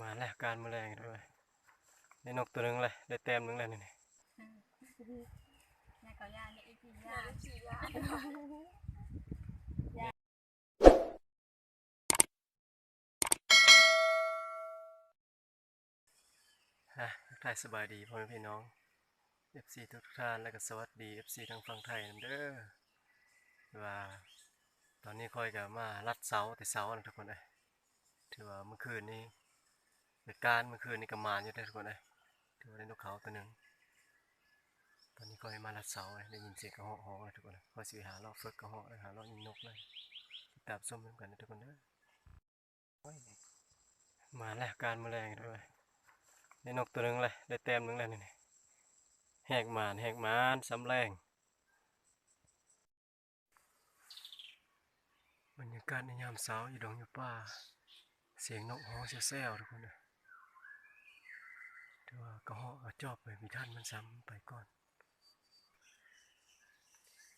มาแล้วการแมลงด้วยได้นกตัวหนึงเลยได้แต้มหนึงเลยนี่นายเขาย่าเนี่ยอีพีย่าขี่ย่าฮะทักทายสบายดีพ่อแม่พี่น้อง FC ทุกท่านและก็สวัสดี FC ทางฝั่งไทยนำเด้อว่าตอนนี้คอยกับมาลัดเสาแต่เสานะทุกคนเลยถือว่าเมื่อคืนนี้ เหตุการณ์เมื่อคืนนี้ก็มานอยู่ได้ทุกคนเลยถือว่าได้นกเขาตัวหนึ่งตอนนี้คอยมาลัดเสาเลยได้ยินเสียงกระหอกหอกเลยทุกคนเลยคอสิหาเลาะเฟิกกระหอกเลยหาเลาะยิงนกเลยติดตามส้มเหมือนกันนะทุกคนเด้อโอ้ยมาแล้วการแมลงด้วยได้นกตัวหนึ่งเลยได้แต้มหนึ่งเลยนี่แหกหมานแหกหมานสำแรงบรรยากาศในยามเช้าอยู่ดงอยู่ป่า เสียงนกฮ้องแซ่วทุกคนนะถือ ว่ากระเหาะกระจอบไปมีท่านมันซ้ำไปก่อน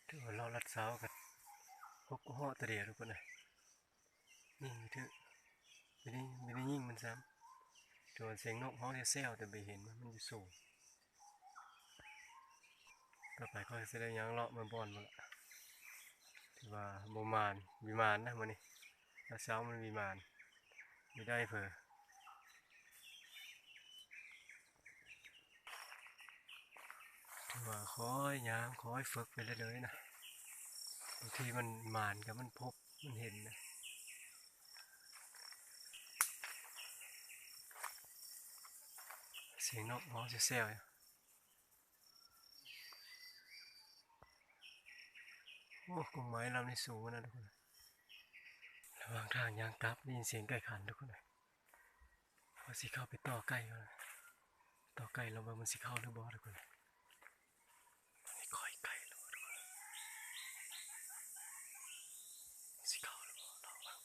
ถือว่าเราลัดเช้ากับพกกระเหาะตัวเดียวทุกคนนะยิ่งมีถือไม่ได้ไม่ได้ยิ่งมันซ้ำตัวเสียงนกฮ้องเซี่ยวแต่ไปเห็นมันมันอยู่สูงต่อไปก็จะได้ยังเลาะมาบอนมาละถือว่าโมมานวิมานนะมันนี่แล้วเช้ามันวิมานมีได้เพอถือ ว่าคอยยางคอยฝึกไปเรื่อยๆนะบางทีมันมานกับมันพบมันเห็นนะเสียงนกร้องเซี่ยวๆอยู่โอ้งไม้ลำนี้สูงนะทุกคนระหว่างทางยางกลับได้ยินเสียงไก่ขันทุกคนเลยพอสิเข้าไปต่อไก่ก่อนต่อไก่เราว่ามันสิเข้าหรือบ่ทุกคนเลยนี่คอยไก่แล้วทุกคนสิเข้าหรือบ่ลองว่า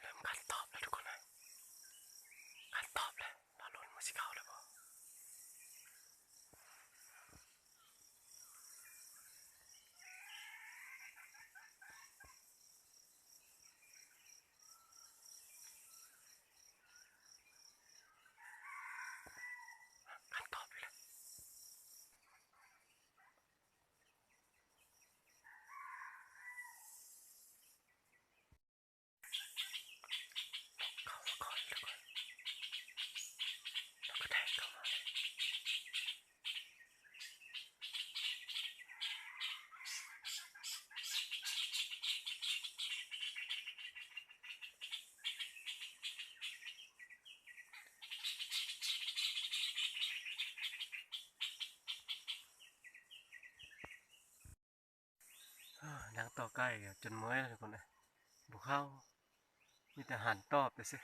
เริ่มการตอบแล้วทุกคนนะการตอบแล้วเราลุ้นว่าสิเข้าหรือเปล่าการตอบเลยเข้ามาก่อนทุกคนแล้วก็แทงเข้ามาเลย อ่านางต่อใกล้จนเมื่อยแล้วทุกคนเลยบุเข้ามีแต่หันตอบไปสิ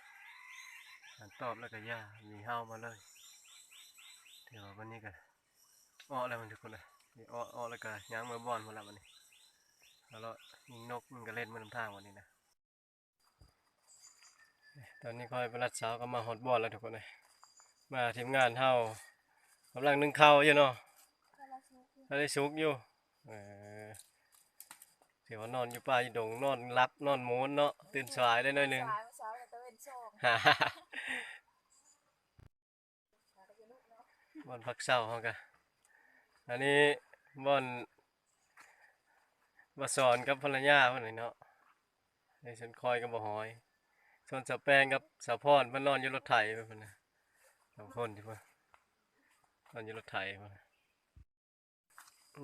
หันตอบแล้วก็ย่ามีเฮามาเลยเดี๋ยววันนี้กันอ้อแล้วมันทุกคนเลยนี่อ้ออ้อแล้วก็ย้างมือบอลมาแล้ววันนี้แล้วเรายิงนกมันก็เล่นมันนำทางวันนี้นะตอนนี้คอยไปรัดเสาวก็มาฮอตบอลแล้วทุกคนเลยมาทีมงานเฮากำลังนึ่งข้าวอยู่เนาะถ้าได้สุกอยู่ เออเดี๋ยวนอนอยู่ป่าอยู่ดงนอนรับนอนมูนเนาะตื่นสายได้หน่อยหนึง สายเช้าแต่ตะเวนโชคฮ่าฮ่าฮ่าบอนพักเศร้าเขากะอันนี้บอนบสอนกับภรรยาเพิ่นนี่เนาะในฉันคอยกับบ่หอยส่วนสะแปงกับสะพรเพิ่นนอนอยู่รถไถเพิ่นน่ะสองคนที่เพิ่นนอนอยู่รถไถเพิ่นน่ะ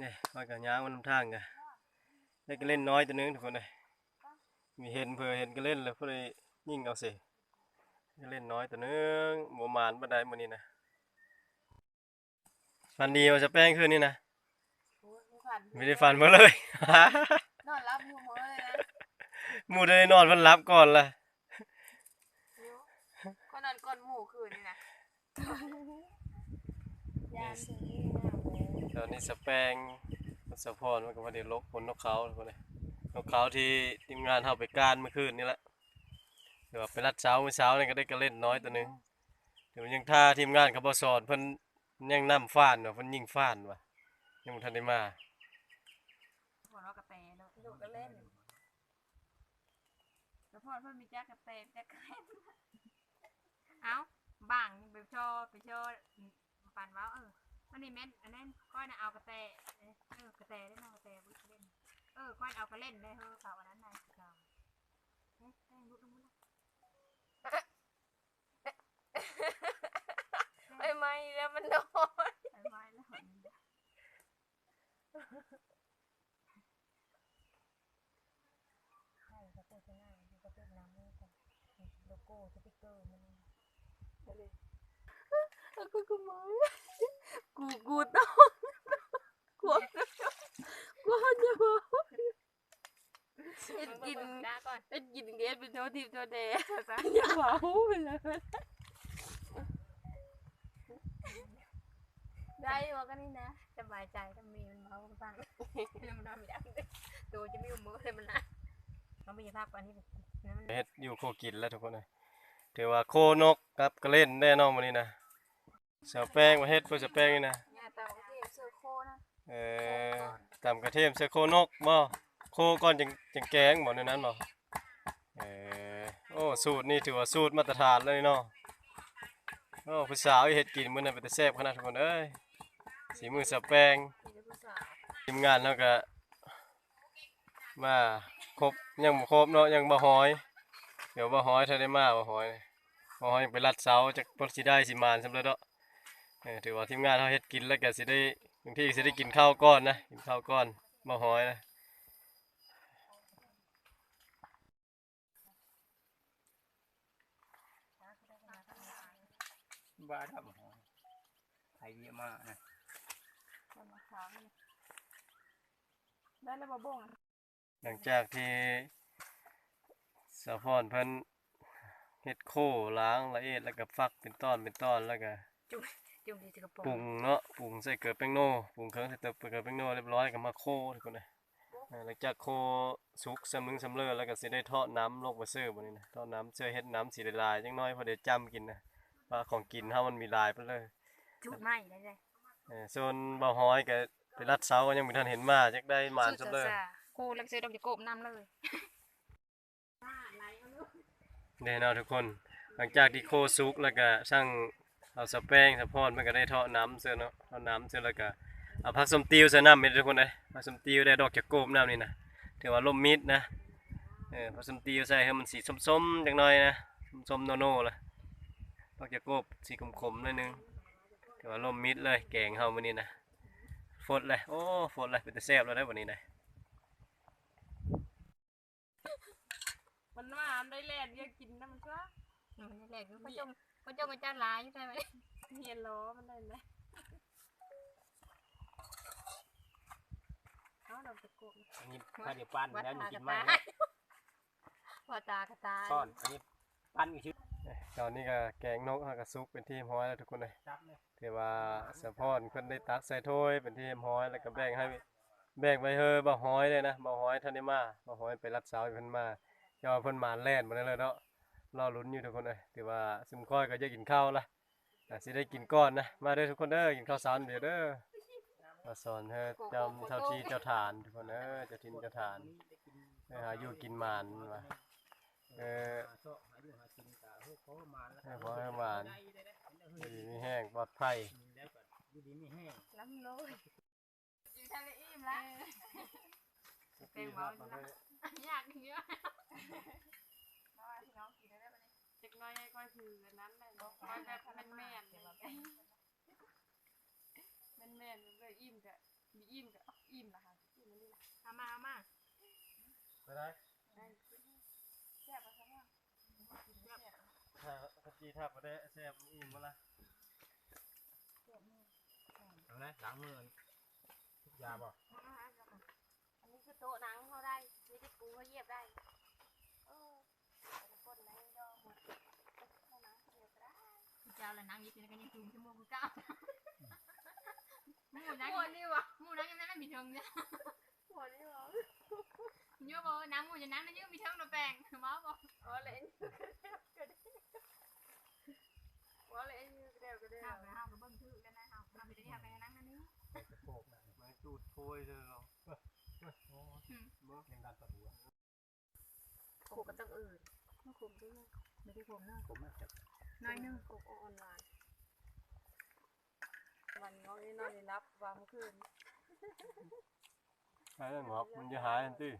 นี่คอยกับย้างมันนำทางกะ ได้ก็เล่นน้อยตัวหนึงทุกคนเลยมีเห็นเผื่อเห็นก็เล่นแล้วเพื่อยิงเอาสิก็เล่นน้อยตัวหนึงหมูหมานบันไดมื้อนี้นะฟันดีว่าจะแป้งขึ้นนี่นะโอ้ยไม่ฝันไม่ได้ฟันมาเลยนอนรับมือหมอเลยนะหมูได้นอนมันรับก่อนละนิ้วก็นอนก้นหมูคืนนี่นะยาสีตอนนี้สแปง สะพรมันก็มาได้ลกผลนกเขาคนเลยนกเขาที่ทีมงานเฮาไปการเมื่อคืนนี่แหละเดี๋ยวไปรัดเช้าเมื่อเช้านี่ก็ได้ก็เล่นน้อยตัวนึงเดี๋ยวยังท่าทีมงานเขาบ่สอนเพิ่นยังนำฟ้านว่ะเพิ่นยิงฟ้านว่ะยังทันได้มาหัวเราะกาแเนาะลูกก็เล่นแล้วพ่อเพิ่นมีจักกระเตนจักเล่นเอ้าบังไปชอไปชอปันว่าเออ วันนี้แม่นอันนั้นก้อยน่ะเอากระแตเออกระแตได้มากระแตบุเล่น เออก้อยเอากระเล่นได้เฮ้อเก่าอันนั้นนายเก่าเอ๊ะแป้งลุกลงมาไม่ไม่แล้วมันโดนไปไว้แล้วใช่ก็เป็นง่ายมันก็เป็นน้ำนี่กันโลโก้สติ๊กเกอร์มันกูกูมอง กูกูต้องกูกูจะบอกเป็นกินได้ก่อนเป็นกินเกสเป็นโทษทีโทษเดย์อย่าเมาไปเลยได้บอกกันนี่นะสบายใจถ้ามีมันเมาบ้างมันนอนไม่ได้ตัวจะไม่มือเลยมันนะมันไม่ใช่ภาพอันนี้เฮ็ดอยู่โคกินแล้วทุกคนเลยถือว่าโคนกครับก็เล่นแน่นอนวันนี้นะ เสือแป้งมาเฮ็ดเพื่อเสือแป้งนี่นะเนี่ยแต่โอเคเสื้อโคนะเออตำกระเทียมเสือโคนกบ่โคก่อนจังจังแกงบ่ในนั้นบ่เออโอ้สูตรนี่ถือว่าสูตรมาตรฐานเลยเนาะโอ้ผู้สาวเฮ็ดกินมื้อนั้นเป็นแต่แซ่บขนาดทุกคนเอ้ยสีมือเสือแป้งมีแต่ผู้สาวทีมงานเราก็มาครบยังบ่ครบเนาะยังบ่หอย เดี๋ยวบ่หอยถ้าได้มาบ่หอยบ่หอยยังไปรัดเสาจักบ่สิได้สิมานสำเร็จเนาะ เออถือว่าทีมงานเฮาเฮ็ดกินแล้วก็สิได้บางทีสิได้กินข้าวก้อนนะกินข้าวก้อนบ่หอยนะบ้าทำหอยไอเดียมากนะคนมาขาวนี่ได้แล้วบ่บ่งหลังจากที่สะพอนเพิ่นเฮ็ดโคล้างละเอียดแล้วก็ฟักเป็นตอนเป็นตอนแล้วก็จุ่ มที่กระป๋องปรุงเนาะปรุงใส่เกลือแป้งโน่ปรุงเครื่องใส่เกลือแป้งโน่เรียบร้อยก็มาโคทุกคนเลยหลังจากโคสุกสำมึงสำเร็จแล้วก็สิได้ทอดน้ำลงมาเสิร์ฟบัดนี้นะทอดน้ำเสิร์ฟเฮ็ดน้ำสีลายๆจังน้อยพอได้จ้ำกินนะว่าของกินเฮามันมีลายไปเลยจุดไหม้ได้เลยเออส่วนเบาฮ้อยก็ไปรัดเสาก็ยังบ่ทันเห็นมาจักได้หมานสำเร็จโคลักเซอร์ดอกจะโกบน้ำเลยนี่เนาะทุกคน หลังจากที่โคสุกแล้วก็ช่าง เอาสแป้งสะพอนมันก็ได้ทอดน้ำเสื้อเนาะทอดน้ำเสื้อแล้วก็เอาผักสมติวใส่น้ำเม็ดทุกคนเลยผักสมติวได้ดอกจากโกบน้ำนี่นะถือว่าล่มมิดนะเออผักสมติวใส่ให้มันสีส้มๆจังหน่อยนะส้มๆโนๆล่ะดอกจากโกบสีขมๆหน่อยนึงถือว่าล่มมิดเลยแกงเฮามื้อนี้นะฟดเลยโอ้ฟดเลยเป็นตะแซ่บแล้วได้อวันนี้นะมันว่ามันได้แล่นอยากกินนะมันก็มันแรกเขาจง เขาจงเป็นเจ้าลายใช่ไหมเฮียนล้อมันได้ไหมเอาดอกตะโกนอันนี้ถ้าเดี๋ยวปั้นวัดแล้วนี่ตากิกระนมากตายว่าตากระตายซ่อนอันนี้ปั้นอีกชื่อตอนนี้ก็แกงนกฮากระซุกเป็นที่เรียบร้อยแล้วทุกคนเลยจับเลยที่ว่าสะพอนเพิ่นได้ตักใส่ถ้วยเป็นที่เรียบร้อยแล้วก็แบ่งให้แบ่งไว้เฮอบ่ฮ้อยเลยนะบ่ฮ้อยทันได้มาบ่ฮ้อยไปรัดเสาให้เพิ่นมาอย่าว่าเพิ่นมาแล่นบ่ได้เลยเนาะ รอลุ้นอยู่ทุกคนเลยที่ว่าซึมค่อยก็จะกินข้าวละอะสิได้กินก่อนนะ มาเด้อทุกคนเด้อกินข้าวสารเดี๋ยวเด้อมาสอนเฮ้จำเท่าที่เจ้าทานทุกคนเด้อเจ้าทินเจ้าทานไปหาอยู่กินหมานว่าเออหาโซ่หาอยู่หากินกะเฮ้ยเขามาแล้วให้พอให้หวานอยู่ดีมีแห้งปลอดภัยแล้วก็อยู่ดีไม่แห้งล้ำเลยกินทะเลอิ่มแล้วเป็นเมาอยู่นะอยากเยอะมาว่าพี่น้องกินได้ไหม เด็กน้อยก็คืออันนั้นเลยบอกว่าแบบแม่นแม่นแม่นแม่นเลยอิ่มกะมีอิ่มกะอิ่มละคะอิ่มนี่ละเอามาเอามาไปได้แซ่บปะคะเนี่ยถ้าถ้าจีถ้าบ่ได้แซ่บอิ่มบ่ล่ะเอานะล้างมือทุกยาบ่ อันนี้คือโต๊ะหนังเขาได้ไม่ได้ปูเขาเยียบได้เออเป็นคนไหนดอกหมด เจ้าละนังยี่สิบกันยังคืนชั่วโมงเก้าหมูนังหัวนี่วะหมูนังยังไม่มีเทิงเนี่ยหัวนี่วะเยอะบ่น้ำหมูจะน้ำนั่นยังมีเทิงตัวแปลงมาบ่หัวเลยหัวเลยเดี๋ยวก็เดี๋ยวห้าวห้าวก็เบิ่งชื่อกันนะห้าวห้าวไปได้ห้าวไปนั่งนั่นนี่โปกน่ะมันจูดโพยเด้อเนาะยังขู่กับตั้งอื่นไม่คุมด้วยไม่ได้คุมเนาะผมอะจะ น้อยหนึงขู่ออนไลน์วันน้อยนอนนี่รับวางเมื่อคืนไอ้นั่นหมอกมันจะหายอันตี้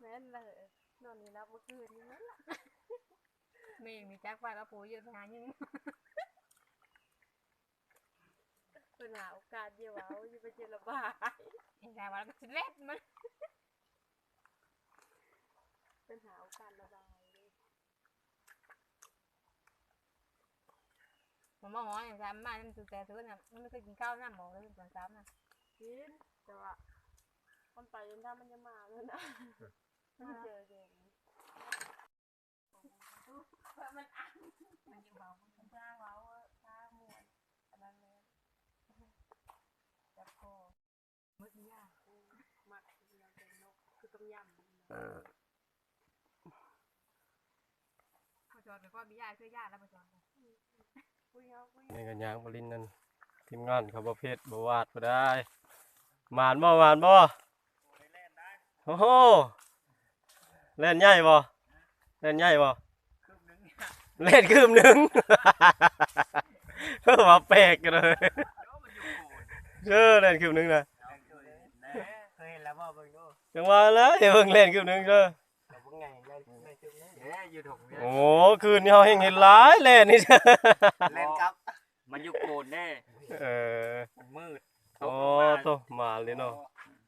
แม่นเลยนอนนี่รับเมื่อคืนนี่มั้งล่ะแม่มีจักว่าแล้วปู่ยืนไปหายิงเป็นหาโอกาสเดียวเอาอยู่ไปเจอระบายเห็นใจว่าแล้วก็สิเล็ดมันเป็นหาโอกาสระบายเลย ผมบอกหมออย่างไรมามันตื่นแต่ซื้อน่ะมันไม่เคยกินข้าวหน้าหมอเลยตอนเช้าน่ะกินแต่ว่ามันไปจนถ้ามันจะมาแล้วนะมันเจอเย็นมันอ่านมันอยู่เบามันจ้างเว้าจ้างหมวนอันนั้นเลยจับคอมืดยากมัดเราเป็นนกคือต้มยำเออพอจอดไปก็มีญาติช่วยญาติแล้วพอจอดคุยเอาคุย นี่กันยางบรินนั่นทีมงานเขาประเภทบวาดบ่ได้หมานบ่หมานบ่โอ้โหเล่นใหญ่บ่เล่นใหญ่บ่คืบนึงเนี่ยเล่นคืบหนึงเพิ่มมาแปลกกันเลยเดี๋ยวมันอยู่โกนเออเล่นคืบหนึงนะเอาตัวนี้แหน่เคยเห็นแล้วบ่เบิ่งดูจังหวะแล้วอย่าเพิ่งเล่นคืบหนึงเด้อ เราเบิ่งไงเล่น เล่นคืบนึงเอ๊ะอยู่ถกเนี่ยโอ้คืนนี้เฮาเห็นเห็นหลายเล่นนี่ เล่นครับมันอยู่โกนแน่เออมันมืดโอ้โตมาเลยเนาะ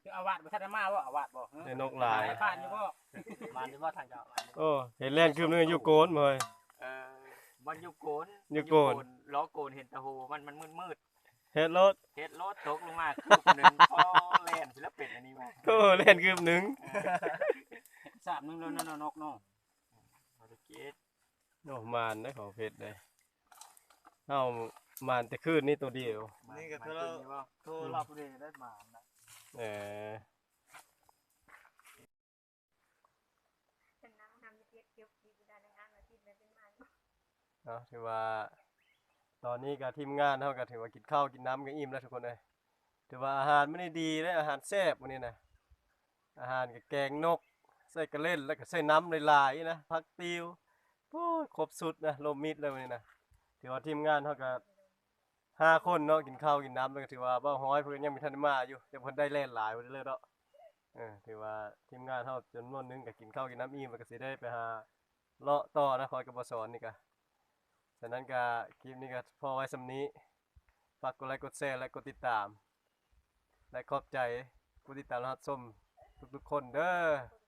คืออาวาดบ่ทันได้มาบ่อาวาดบ่ได้นกหลายผ่านอยู่บ่มาอยู่บ่ทางเจ้ามาอยู่โอ้เห็นเล่นคืบหนึงอยู่โกนเมยเออมันอยู่โกนอยู่โกนล้อโกนเห็นแตะโหมันมันมืดมืดเฮ็ดรถๆเฮ็ดรถตกลงมาคืบหนึงพอแล่นศิลปินอันนี้มาโอ้เล่นคืบหนึงสามนึงแล้วนั่นนกเนาะ เอาไปเก็บโอ้มานได้ของเพชรเลยเฮามานแต่คืนนี่ตัวเดียว นี่ก็คือโทรรับผู้ใดได้มานะเออเป็นน้ำน้ำเทียบเทียบดีกูได้ในงานอาทิตย์เป็นมาเนาะถือว่า ตอนนี้ก็ทีมงานเฮาก็ถือว่ากินข้าวกินน้ำก็อิ่มแล้วทุกคนเลยถือว่าอาหารไม่ได้ดีเลยอาหารแซ่บมื้อนี้นะอาหารก็แกงนกใส่กระเล่นแล้วก็ใส่น้ำหลายๆนะผักติว โอ้ยครบสุดนะรวมมิตรเลยมื้อนี้นะถือว่าทีมงานเฮาก็ห้าคนเนาะกินข้าวกินน้ำแล้วก็ถือว่าเบ้าฮ้อยเพิ่นยังมีทันมาอยู่แต่เพิ่นได้เล่นหลายเพิ่นเลยเนาะเออถือว่าทีมงานเฮาจำนวนหนึงก็กินข้าวกินน้ำอิ่มแล้วก็สิได้ไปหาเลาะต่อนะคอยกับ่สอนนี่ก็ฉะนั้นก็คลิปนี้ก็พอไว้สำนี้ฝากกดไลค์กดแชร์และกดติดตาม และขอบใจผู้ติดตามรับชมทุกๆคนเด้อ